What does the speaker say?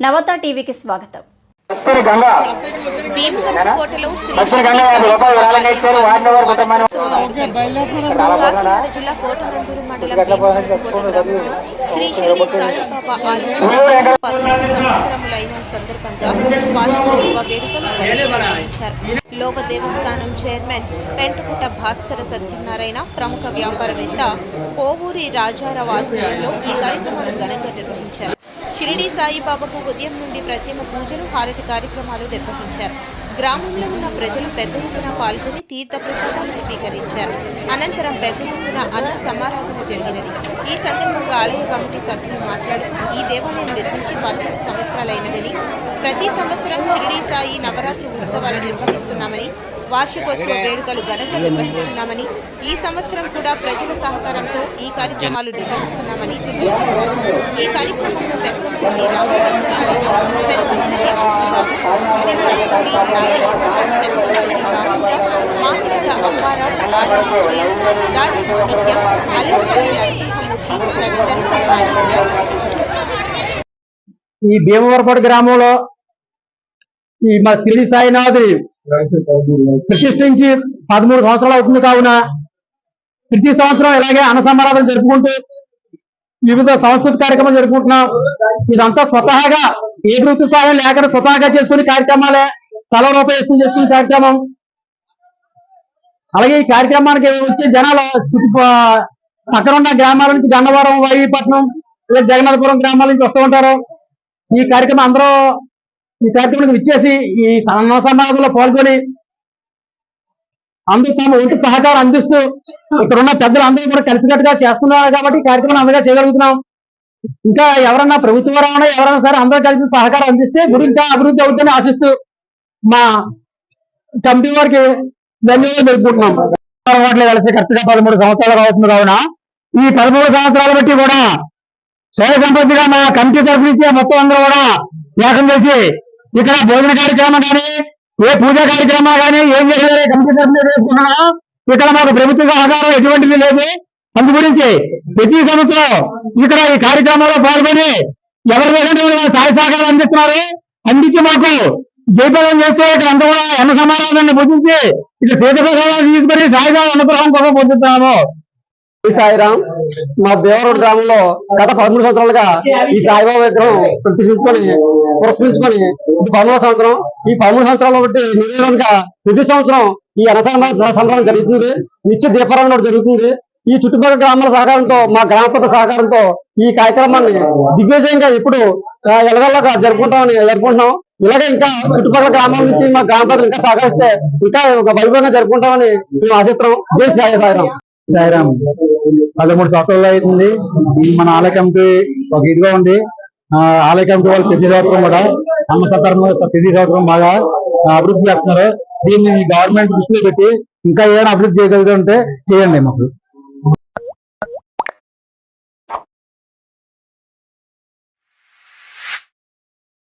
నవత టీవీకి స్వాగతం. శ్రీ షిరిడి సాయిబాబా ఆలయం సంవత్సరములైన సందర్భంగా వార్షికోత్సవ వేడుకలు నిర్వహించారు. లోక దేవస్థానం చైర్మన్ పెంటకుట భాస్కర సత్యనారాయణ ప్రముఖ వ్యాపారవేత్త కోవూరి రాజారావు ఆధ్వర్యంలో ఈ కార్యక్రమాన్ని ఘనంగా నిర్వహించారు. షిరిడి సాయిబాబాకు ఉదయం నుండి ప్రత్యేక పూజలు హారతి కార్యక్రమాలు నిర్వహించారు. గ్రామంలో ఉన్న ప్రజలు పెద్ద ఎత్తున పాల్గొని తీర్థ ప్రసాదాలు స్వీకరించారు. అనంతరం పెద్ద ఎత్తున అన్న సమారాధన జరిగినది. ఈ సందర్భంగా ఆలయ కమిటీ సభ్యులు మాట్లాడుతూ ఈ దేవాలయం నిర్మించి పదమూడు సంవత్సరాలైనదని ప్రతి సంవత్సరం షిరిడి సాయి నవరాత్రి ఉత్సవాలు నిర్వహిస్తున్నామని వార్షికోత్సవ వేడుకలు ఘనంగా నిర్వహిస్తున్నామని ఈ సంవత్సరం కూడా ప్రజల సహకారంతో ఈ కార్యక్రమాలు నిర్వహిస్తున్నామని తెలియజేశారు ఈ కార్యక్రమంలో నాగేశ్వరరావు లాటం దాడి నిత్యం నరసింహమూర్తి తదితరులు పాల్గొన్నారు ఈ భీమవరపాడు గ్రామంలో ఈ మా శిరిడి సాయినాథ్ ప్రతిష్ఠించి పదమూడు సంవత్సరాలు అవుతుంది కావున ప్రతి సంవత్సరం ఇలాగే అన్న సమారాధన జరుపుకుంటూ వివిధ సాంస్కృతిక కార్యక్రమాలు జరుపుకుంటున్నాం. ఇదంతా స్వతహాగా ఏ వృత్తి సహాయం లేకుండా స్వతహాగా చేసుకునే కార్యక్రమాలే. తల రూపాయలు చేసుకునే కార్యక్రమం. అలాగే ఈ కార్యక్రమానికి వచ్చే జనాలు చుట్టూ పక్కన ఉన్న గ్రామాల నుంచి గన్నవరం వైపట్నం లేదా జగన్నాథపురం గ్రామాల నుంచి వస్తూ ఉంటారు. ఈ కార్యక్రమం అందరూ ఈ కార్యక్రమానికి విచ్చేసి ఈ సన్న సమాజంలో పాల్గొని అందరూ తమ ఒంటి సహకారం అందిస్తూ ఇక్కడ ఉన్న పెద్దలు అందరూ కూడా కలిసికట్టుగా చేస్తున్నారు కాబట్టి ఈ కార్యక్రమం అందరిగా చేయగలుగుతున్నాం. ఇంకా ఎవరన్నా ప్రభుత్వ పరంగా ఎవరైనా సరే అందరూ కలిసి సహకారం అందిస్తే గురి ఇంకా అభివృద్ధి అవుతుందని ఆశిస్తూ మా కమిటీ వారికి ధన్యవాదాలు తెలుపుకుంటున్నాం. అలవాట్లు కలిసి కరెక్ట్గా పదమూడు సంవత్సరాలు అవుతుంది కావున. ఈ పదమూడు సంవత్సరాల బట్టి కూడా స్వయ సంపత్తిగా మా కమిటీ తరఫు నుంచి మొత్తం అందరూ కూడా ఏకం చేసి ఇక్కడ భోజన కార్యక్రమం కానీ ఏ పూజా కార్యక్రమం కానీ ఏం చేయాలి కంప్యూటర్ తరఫున చేసుకున్నా ఇక్కడ మాకు ప్రభుత్వ సహకారం ఎటువంటిది లేదు. అందు గురించి ప్రతి సంవత్సరం ఇక్కడ ఈ కార్యక్రమంలో పాల్గొని ఎవరి దగ్గర సాయ సహకారం అందిస్తున్నారు అందించి మాకు జయప్రదం చేస్తే ఇక్కడ అంతా కూడా అన్న సమానాలను పూజించి ఇక్కడ తీర్థప్రసాదాలు తీసుకొని సాయిబాబా అనుగ్రహం కోసం పొందుతున్నాము సాయిరాం మా దేవరం గ్రామంలో గత పదమూడు సంవత్సరాలుగా ఈ సాయిబాబా విగ్రహం ప్రతిష్ఠించుకొని పురస్కరించుకొని ఇది పదమూడు సంవత్సరం ఈ పదమూడు సంవత్సరాలు బట్టి ప్రతి సంవత్సరం ఈ అన్నదాన సంబరం జరుగుతుంది. నిత్య దీపారాధన ఒకటి జరుగుతుంది. ఈ చుట్టుపక్కల గ్రామాల సహకారంతో మా గ్రామ పెద్ద సహకారంతో ఈ కార్యక్రమాన్ని దిగ్విజయంగా ఇప్పుడు ఎలగల్లాగా జరుపుకుంటామని జరుపుకుంటున్నాం. ఇలాగే ఇంకా చుట్టుపక్కల గ్రామాల నుంచి మా గ్రామ పెద్దలు ఇంకా సహకరిస్తే ఇంకా ఒక వైభవంగా జరుపుకుంటామని మేము ఆశిస్తున్నాం. జై సాయి సాయిరాం. సాయిరామ్ పదమూడు సంవత్సరాలు అవుతుంది మన ఆలయ కమిటీ ఒక ఇదిగా ఉంది. ఆ, ఆలయ కమిటీ వాళ్ళు ప్రతి సంవత్సరం కూడా అమ్మ సత్రం ప్రతి సంవత్సరం బాగా అభివృద్ధి చేస్తున్నారు. దీన్ని గవర్నమెంట్ దృష్టిలో పెట్టి ఇంకా ఏమైనా అభివృద్ధి చేయగలుగుతుంటే చేయండి మాకు.